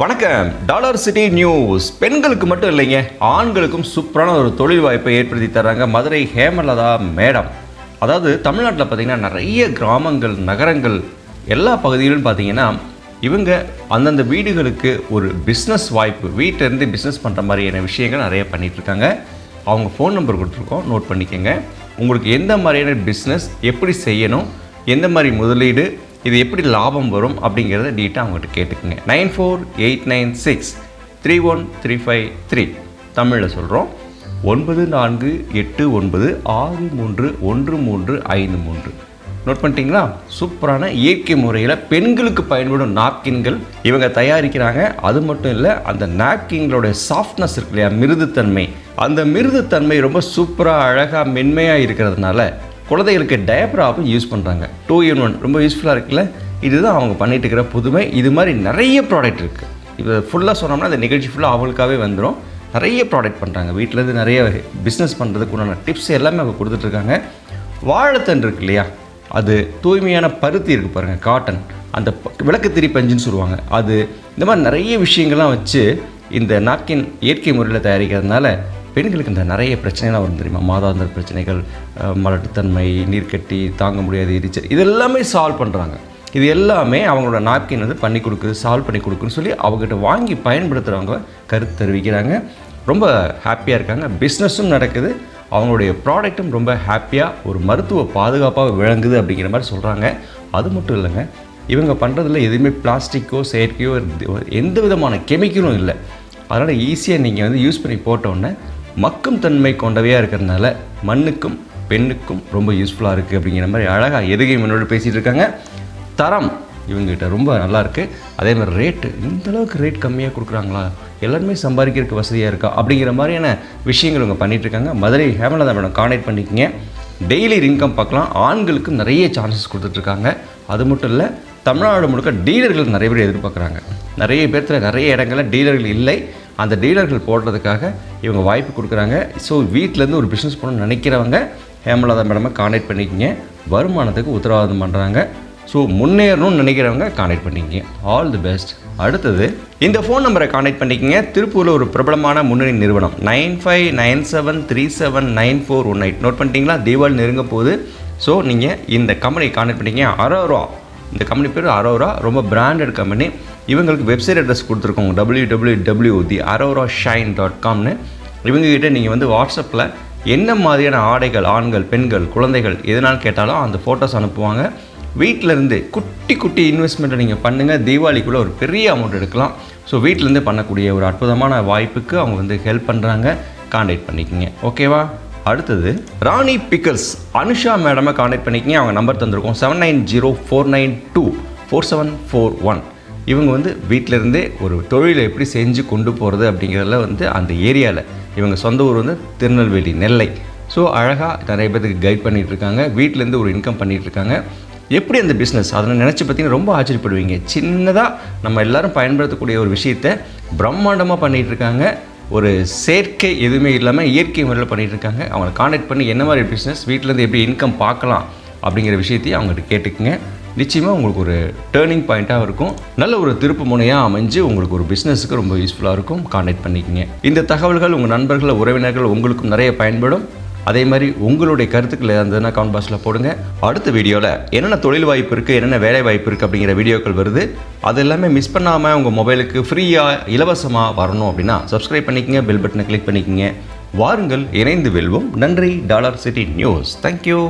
வணக்கம். Dollar city news. பெண்களுக்கு மட்டும் இல்லைங்க ஆண்களுக்கும் சூப்பரான ஒரு தொழில் வாய்ப்பை ஏற்படுத்தி தர்றாங்க மதுரை ஹேமலதா மேடம். அதாவது தமிழ்நாட்டில் பார்த்தீங்கன்னா நிறைய கிராமங்கள் நகரங்கள் எல்லா பகுதியிலும் பார்த்தீங்கன்னா இவங்க அந்தந்த வீடுகளுக்கு ஒரு பிஸ்னஸ் வாய்ப்பு வீட்டிலேருந்து பிஸ்னஸ் பண்ணுற மாதிரியான விஷயங்கள் நிறைய பண்ணிகிட்ருக்காங்க அவங்க ஃபோன் நம்பர் கொடுத்துருக்கோம் நோட் பண்ணிக்கோங்க. உங்களுக்கு எந்த மாதிரியான பிஸ்னஸ் எப்படி செய்யணும் எந்த மாதிரி முதலீடு இது எப்படி லாபம் வரும் அப்படிங்கிறத டீட்டாக அவங்ககிட்ட கேட்டுக்குங்க. Nine four eight nine six three one three five three தமிழில் சொல்கிறோம் ஒன்பது நான்கு எட்டு ஒன்பது ஆறு மூன்று ஒன்று மூன்று ஐந்து மூன்று. நோட் பண்ணிட்டீங்களா? சூப்பரான இயற்கை முறையில் பெண்களுக்கு பயன்படும் நாப்கின்கள் இவங்க தயாரிக்கிறாங்க. அது மட்டும் இல்லை அந்த நாப்கின்களுடைய சாஃப்ட்னஸ் இருக்கு இல்லையா? மிருதுத்தன்மை. அந்த மிருதுத்தன்மை ரொம்ப சூப்பராக அழகாக மென்மையாக இருக்கிறதுனால குழந்தைகளுக்கு டயப்ராவும் யூஸ் பண்ணுறாங்க டூ இன் ஒன் ரொம்ப யூஸ்ஃபுல்லாக இருக்குல்ல? இதுதான் அவங்க பண்ணிட்டு இருக்கிற புதுமை. இது மாதிரி நிறைய ப்ராடக்ட் இருக்குது இப்போ ஃபுல்லாக சொன்னோம்னா இந்த நிகழ்ச்சி ஃபுல்லாக அவங்களுக்காகவே வந்துடும் நிறைய ப்ராடக்ட் பண்ணுறாங்க வீட்டிலேருந்து நிறைய பிஸ்னஸ் பண்ணுறதுக்கு உண்டான டிப்ஸ் எல்லாமே அவங்க கொடுத்துட்ருக்காங்க வாழைத்தண்டு இருக்கு இல்லையா? அது தூய்மையான பருத்தி இருக்குது பாருங்கள் காட்டன் அந்த விளக்கு விளக்குத்திரி பஞ்சுன்னு சொல்லுவாங்க. அது இந்த மாதிரி நிறைய விஷயங்கள்லாம் வச்சு இந்த நாப்கின் இயற்கை முறையில் தயாரிக்கிறதுனால பெண்களுக்கு இந்த நிறைய பிரச்சனைலாம் வரும் தெரியுமா? மாதாந்திர பிரச்சனைகள் மலட்டுத்தன்மை நீர்க்கட்டி தாங்க முடியாத எரிச்சல் இது எல்லாமே சால்வ் பண்ணுறாங்க இது எல்லாமே அவங்களோட நாப்கின் வந்து பண்ணி கொடுக்குது சால்வ் பண்ணி கொடுக்குன்னு சொல்லி அவங்ககிட்ட வாங்கி பயன்படுத்துகிறவங்க கருத்து தெரிவிக்கிறாங்க. ரொம்ப ஹாப்பியாக இருக்காங்க. பிஸ்னஸும் நடக்குது. அவங்களுடைய ப்ராடக்ட்டும் ரொம்ப ஹாப்பியாக ஒரு மருத்துவ பாதுகாப்பாக விளங்குது அப்படிங்கிற மாதிரி சொல்கிறாங்க அது மட்டும் இல்லைங்க இவங்க பண்ணுறதுல எதுவுமே பிளாஸ்டிக்கோ செயற்கையோ எந்த விதமான கெமிக்கலும் இல்லை. அதனால் ஈஸியாக நீங்கள் வந்து யூஸ் பண்ணி போட்டோன்னே மக்கும் தன்மை கொண்டவையாக இருக்கிறதுனால மண்ணுக்கும் பெண்ணுக்கும் ரொம்ப யூஸ்ஃபுல்லாக இருக்குது அப்படிங்கிற மாதிரி அழகாக எதுகை முன்னோடு பேசிகிட்டு இருக்காங்க. தரம் இவங்ககிட்ட ரொம்ப நல்லாயிருக்கு அதே மாதிரி ரேட்டு இந்தளவுக்கு ரேட் கம்மியாக கொடுக்குறாங்களா? எல்லாருமே சம்பாதிக்கிறதுக்கு வசதியாக இருக்கா? அப்படிங்கிற மாதிரியான விஷயங்கள் இவங்க பண்ணிகிட்ருக்காங்க இருக்காங்க. மதுரை ஹேமலதா மேடம் கான்டாக்ட் பண்ணிக்கிங்க. டெய்லி இன்கம் பார்க்கலாம். ஆண்களுக்கு நிறைய சான்சஸ் கொடுத்துட்ருக்காங்க அது மட்டும் இல்லை தமிழ்நாடு முழுக்க டீலர்கள் நிறைய பேர் எதிர்பார்க்குறாங்க. நிறைய பேர்த்தில் நிறைய இடங்களில் டீலர்கள் இல்லை. அந்த டீலர்கள் போடுறதுக்காக இவங்க வாய்ப்பு கொடுக்குறாங்க. ஸோ வீட்டிலேருந்து ஒரு பிஸ்னஸ் பண்ணணும்னு நினைக்கிறவங்க ஹேமலதா மேடமை கான்டாக்ட் பண்ணிக்கங்க. வருமானத்துக்கு உத்தரவாதம் பண்ணுறாங்க ஸோ முன்னேறணும்னு நினைக்கிறவங்க கான்டாக்ட் பண்ணிக்கங்க. ஆல் தி பெஸ்ட் அடுத்தது இந்த ஃபோன் நம்பரை கான்டாக்ட் பண்ணிக்கங்க. திருப்பூரில் ஒரு பிரபலமான முன்னணி நிறுவனம். Nine five nine seven three seven nine four one eight. Note பண்ணிட்டீங்களா? தீபாவளி நெருங்க போகுது. ஸோ நீங்கள் இந்த கம்பெனியை கான்டாக்ட் பண்ணிக்கங்க. அரோரா இந்த கம்பெனி பேர் அரோரா ரொம்ப பிராண்டட் கம்பெனி இவங்களுக்கு website address கொடுத்துருக்கோங்க W W W the Aurora shine dot காம்னு இவங்ககிட்ட நீங்கள் வந்து வாட்ஸ்அப்பில் என்ன மாதிரியான ஆடைகள் ஆண்கள் பெண்கள் குழந்தைகள் எதனால் கேட்டாலும் அந்த ஃபோட்டோஸ் அனுப்புவாங்க. வீட்டிலேருந்து குட்டி குட்டி இன்வெஸ்ட்மெண்ட்டை நீங்கள் பண்ணுங்கள் தீபாவளிக்குள்ளே ஒரு பெரிய அமௌண்ட் எடுக்கலாம். ஸோ வீட்டிலேருந்து பண்ணக்கூடிய ஒரு அற்புதமான வாய்ப்புக்கு அவங்க வந்து ஹெல்ப் பண்ணுறாங்க கான்டாக்ட் பண்ணிக்கங்க. ஓகேவா அடுத்தது ராணி பிக்கல்ஸ் அனுஷா மேடமை கான்டாக்ட் பண்ணிக்கிங்க அவங்க number தந்திருக்கோம். Seven nine zero four nine two four seven four one இவங்க வந்து வீட்டிலேருந்தே ஒரு தொழிலை எப்படி செஞ்சு கொண்டு போகிறது அப்படிங்கிறதுல வந்து அந்த ஏரியாவில் இவங்க சொந்த ஊர் வந்து திருநெல்வேலி நெல்லை. ஸோ அழகாக நிறைய பேருக்கு கைட் பண்ணிகிட்ருக்காங்க இருக்காங்க வீட்டிலேருந்து ஒரு இன்கம் பண்ணிகிட்ருக்காங்க இருக்காங்க எப்படி அந்த பிஸ்னஸ் அதை நினச்சி பார்த்தீங்கன்னா ரொம்ப ஆச்சரியப்படுவீங்க. சின்னதாக நம்ம எல்லோரும் பயன்படுத்தக்கூடிய ஒரு விஷயத்தை பிரம்மாண்டமாக பண்ணிகிட்ருக்காங்க இருக்காங்க ஒரு செயற்கை எதுவுமே இல்லாமல் இயற்கை முறையில் பண்ணிகிட்டு இருக்காங்க. அவங்களை காண்டாக்ட் பண்ணி என்ன மாதிரி பிஸ்னஸ் வீட்டிலேருந்து எப்படி இன்கம் பார்க்கலாம் அப்படிங்கிற விஷயத்தையும் அவங்ககிட்ட கேட்டுக்குங்க. நிச்சயமாக உங்களுக்கு ஒரு டேர்னிங் பாயிண்ட்டாக இருக்கும். நல்ல ஒரு திருப்பு முனையாக அமைஞ்சு உங்களுக்கு ஒரு பிஸ்னஸுக்கு ரொம்ப யூஸ்ஃபுல்லாக இருக்கும். காண்டாக்ட் பண்ணிக்கங்க. இந்த தகவல்கள் உங்கள் நண்பர்கள் உறவினர்கள் உங்களுக்கும் நிறைய பயன்படும். அதே மாதிரி உங்களுடைய கருத்துக்கள் இருந்ததுன்னா கமெண்ட் பாக்ஸில் போடுங்க. அடுத்த வீடியோவில் என்னென்ன தொழில் வாய்ப்பு இருக்குது என்னென்ன வேலை வாய்ப்பு இருக்குது அப்படிங்கிற வீடியோக்கள் வருது. அது எல்லாமே மிஸ் பண்ணாமல் உங்கள் மொபைலுக்கு ஃப்ரீயாக இலவசமாக வரணும் அப்படின்னா சப்ஸ்கிரைப் பண்ணிக்கங்க பெல் பட்டனை கிளிக் பண்ணிக்கங்க. வாருங்கள் இணைந்து வெல்வோம். நன்றி டாலர் சிட்டி நியூஸ். தேங்க்யூ